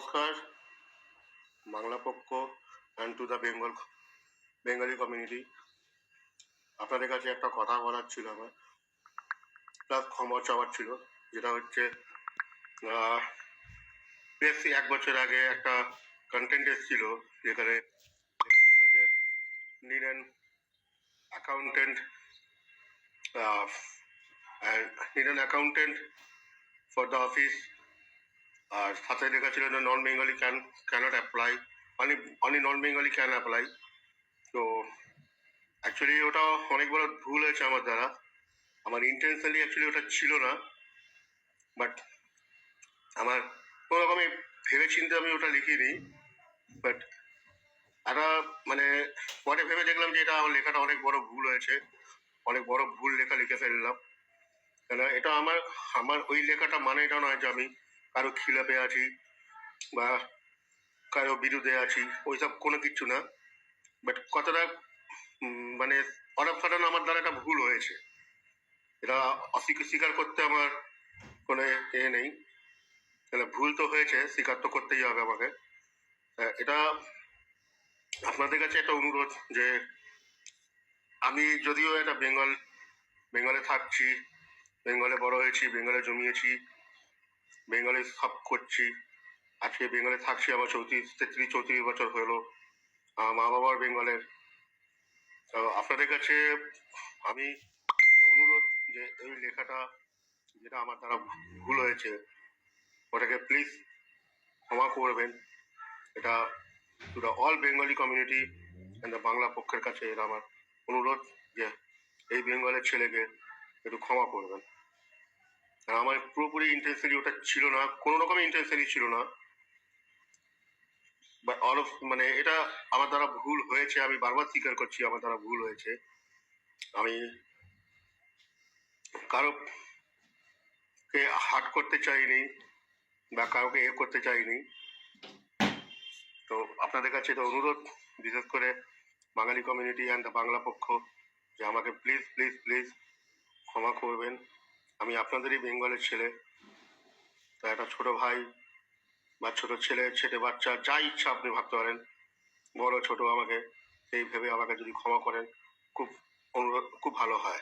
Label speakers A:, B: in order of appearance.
A: নমস্কার। Bangla Pokkho and to the Bengal Bengali community আপনাদের কাছে একটা কথা বলার ছিল আমার। প্লাস ক্ষমা চাওয়ার ছিল, যেটা হচ্ছে বেশ এক বছর আগে একটা কন্টেন্ট এসেছিল, যেখানে ছিল যে an accountant an accountant for the office আর সাথে লেখা ছিল non Bengali can cannot apply only only non Bengali can apply তো অ্যাকচুয়ালি ওটা অনেক বড় ভুল হয়েছে আমার দ্বারা। আমার ইন্টেনশনালি অ্যাকচুয়ালি ওটা ছিল না। বাট আমার কোনো রকমে ভেবে চিন্তে আমি ওটা লিখিনি। বাট একটা মানে পরে ভেবে দেখলাম যে এটা আমার লেখাটা অনেক বড় ভুল হয়েছে। অনেক বড় ভুল লেখা লিখে ফেললাম। কেন এটা আমার আমার ওই লেখাটা মানে এটা নয় যে আমি কারও খিলাপে আছি বা কারও বিরুদ্ধে আছি, ওইসব কোনো কিছু না। বাট কতটা মানে অনেক ফাটানো আমার দ্বারা একটা ভুল হয়েছে। এটা অস্বীকার স্বীকার করতে আমার কোনো এ নেই। তাহলে ভুল তো হয়েছে, স্বীকার তো করতেই হবে আমাকে। এটা আপনাদের কাছে একটা অনুরোধ যে আমি যদিও একটা বেঙ্গল, বেঙ্গলে থাকছি, বেঙ্গলে বড় হয়েছি, বেঙ্গলে জমিয়েছি বেঙ্গলে সব করছি। আজকে বেঙ্গলে থাকছি আমার চৌত্রিশ, তেত্রিশ, চৌত্রিশ বছর হলো। আমার মা বাবার বেঙ্গলের আপনাদের কাছে আমি অনুরোধ যে এই লেখাটা যেটা আমার দ্বারা ভুল হয়েছে, ওটাকে প্লিজ ক্ষমা করবেন। এটা to the all Bengali community and the Bangla পক্ষের কাছে এটা আমার অনুরোধ যে এই বেঙ্গলের ছেলেকে একটু ক্ষমা করবেন। আমার পুরোপুরি ইন্টেনশনালি ওটা ছিল না, কোনো রকমের ইন্টেনশনালি ছিল না। অল অফ মানে এটা আমার দ্বারা ভুল হয়েছে, আমি বারবার স্বীকার করছি আমার দ্বারা ভুল হয়েছে। আমি কারও কে হার্ট করতে চাইনি বা কাউকে এ করতে চাইনি। তো আপনাদের কাছে এটা অনুরোধ, বিশেষ করে বাঙালি কমিউনিটি অ্যান্ড বাংলা পক্ষ, যে আমাকে প্লিজ প্লিজ প্লিজ ক্ষমা করবেন। আমি আপনাদেরই বেঙ্গলের ছেলে। তা একটা ছোট ভাই বা ছোট ছেলে ছেলে, বাচ্চা, যা ইচ্ছা আপনি ভাবতে পারেন। বড়, ছোট আমাকে, এই ভেবে আমাকে যদি ক্ষমা করেন, খুব অনুরোধ, খুব ভালো হয়।